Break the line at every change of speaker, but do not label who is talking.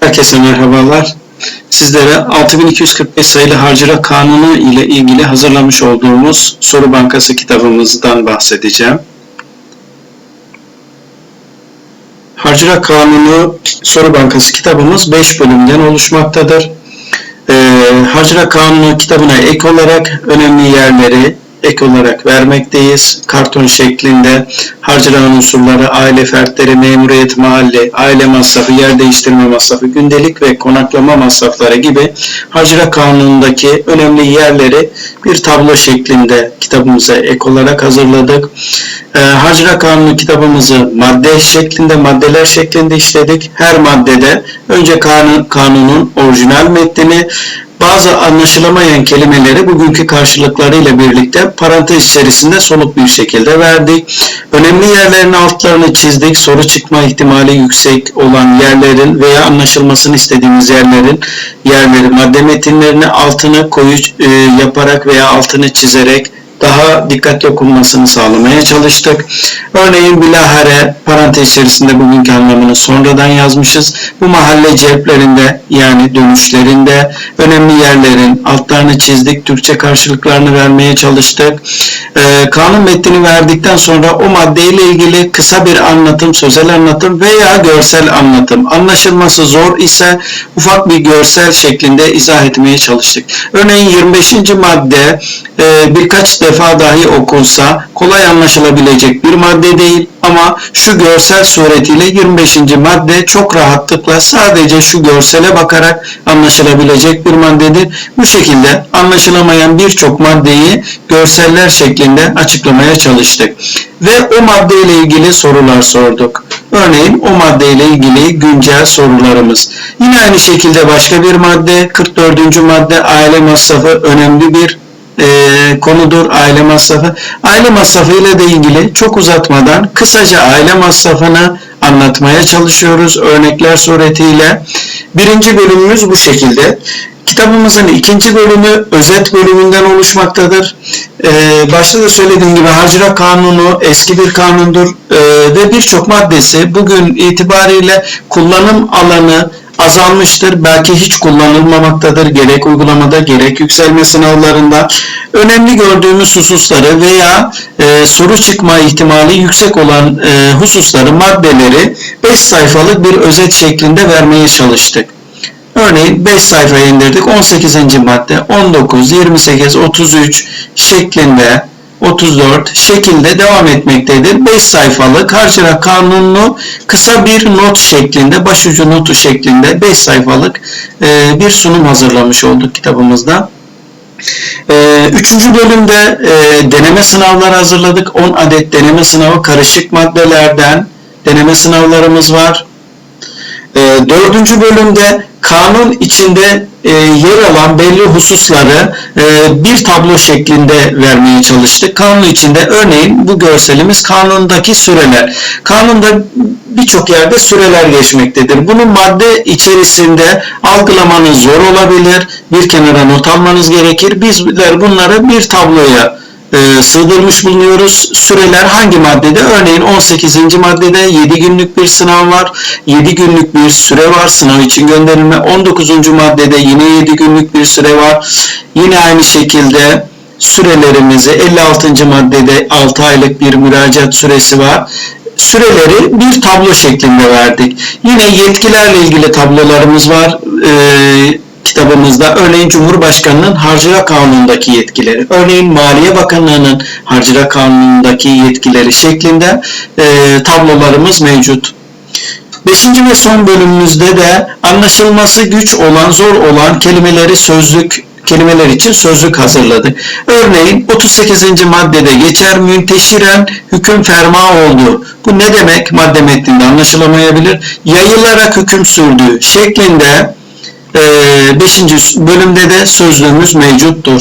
Herkese merhabalar. Sizlere 6245 sayılı harcıra kanunu ile ilgili hazırlamış olduğumuz soru bankası kitabımızdan bahsedeceğim. Harcıra kanunu soru bankası kitabımız 5 bölümden oluşmaktadır. Ee, harcıra kanunu kitabına ek olarak önemli yerleri, ek olarak vermekteyiz. Karton şeklinde harcırağın unsurları, aile fertleri, memuriyet, mahalle, aile masrafı, yer değiştirme masrafı, gündelik ve konaklama masrafları gibi harcıra kanunundaki önemli yerleri bir tablo şeklinde kitabımıza ek olarak hazırladık. Ee, harcıra kanunu kitabımızı madde şeklinde, maddeler şeklinde işledik. Her maddede önce kanun, kanunun orijinal metnini, bazı anlaşılamayan kelimeleri bugünkü karşılıklarıyla birlikte parantez içerisinde soluk bir şekilde verdik. Önemli yerlerin altlarını çizdik. Soru çıkma ihtimali yüksek olan yerlerin veya anlaşılmasını istediğimiz yerlerin yerleri, madde metinlerini altını koyu e, yaparak veya altını çizerek daha dikkatli okunmasını sağlamaya çalıştık. Örneğin bilahare parantez içerisinde bugünkü anlamını sonradan yazmışız. Bu mahalle ceplerinde yani dönüşlerinde önemli yerlerin altlarını çizdik. Türkçe karşılıklarını vermeye çalıştık. Ee, kanun metnini verdikten sonra o maddeyle ilgili kısa bir anlatım, sözel anlatım veya görsel anlatım. Anlaşılması zor ise ufak bir görsel şeklinde izah etmeye çalıştık. Örneğin 25. madde e, birkaç defa dahi okunsa kolay anlaşılabilecek bir madde değil ama şu görsel suretiyle 25. madde çok rahatlıkla sadece şu görsele bakarak anlaşılabilecek bir maddedir. Bu şekilde anlaşılamayan birçok maddeyi görseller şeklinde açıklamaya çalıştık. Ve o maddeyle ilgili sorular sorduk. Örneğin o maddeyle ilgili güncel sorularımız. Yine aynı şekilde başka bir madde 44. madde aile masrafı önemli bir e, konudur aile masrafı. Aile masrafı ile de ilgili çok uzatmadan kısaca aile masrafını anlatmaya çalışıyoruz örnekler suretiyle. Birinci bölümümüz bu şekilde. Kitabımızın ikinci bölümü özet bölümünden oluşmaktadır. Ee, başta da söylediğim gibi harcıra kanunu eski bir kanundur ee, ve birçok maddesi bugün itibariyle kullanım alanı azalmıştır. Belki hiç kullanılmamaktadır. Gerek uygulamada gerek yükselme sınavlarında. Önemli gördüğümüz hususları veya e, soru çıkma ihtimali yüksek olan e, hususları, maddeleri 5 sayfalık bir özet şeklinde vermeye çalıştık. Örneğin 5 sayfaya indirdik. 18. madde 19, 28, 33 şeklinde 34 şekilde devam etmektedir. 5 sayfalık harcıra kanununu kısa bir not şeklinde, başucu notu şeklinde 5 sayfalık e, bir sunum hazırlamış olduk kitabımızda. E, üçüncü bölümde e, deneme sınavları hazırladık. 10 adet deneme sınavı karışık maddelerden deneme sınavlarımız var. Dördüncü bölümde kanun içinde e, yer alan belli hususları e, bir tablo şeklinde vermeye çalıştık. Kanun içinde örneğin bu görselimiz kanundaki süreler. Kanunda birçok yerde süreler geçmektedir. Bunu madde içerisinde algılamanız zor olabilir. Bir kenara not almanız gerekir. Bizler bunları bir tabloya e, sığdırmış bulunuyoruz. Süreler hangi maddede? Örneğin 18. maddede 7 günlük bir sınav var. 7 günlük bir süre var sınav için gönderilme. 19. maddede yine 7 günlük bir süre var. Yine aynı şekilde sürelerimizi 56. maddede 6 aylık bir müracaat süresi var süreleri bir tablo şeklinde verdik. Yine yetkilerle ilgili tablolarımız var. Ee, kitabımızda örneğin Cumhurbaşkanı'nın harcıra kanunundaki yetkileri, örneğin Maliye Bakanlığı'nın harcıra kanunundaki yetkileri şeklinde e, tablolarımız mevcut. Beşinci ve son bölümümüzde de anlaşılması güç olan, zor olan kelimeleri sözlük kelimeler için sözlük hazırladık. Örneğin 38. maddede geçer münteşiren hüküm ferma oldu. Bu ne demek? Madde metninde anlaşılamayabilir. Yayılarak hüküm sürdüğü şeklinde 5. bölümde de sözlüğümüz mevcuttur.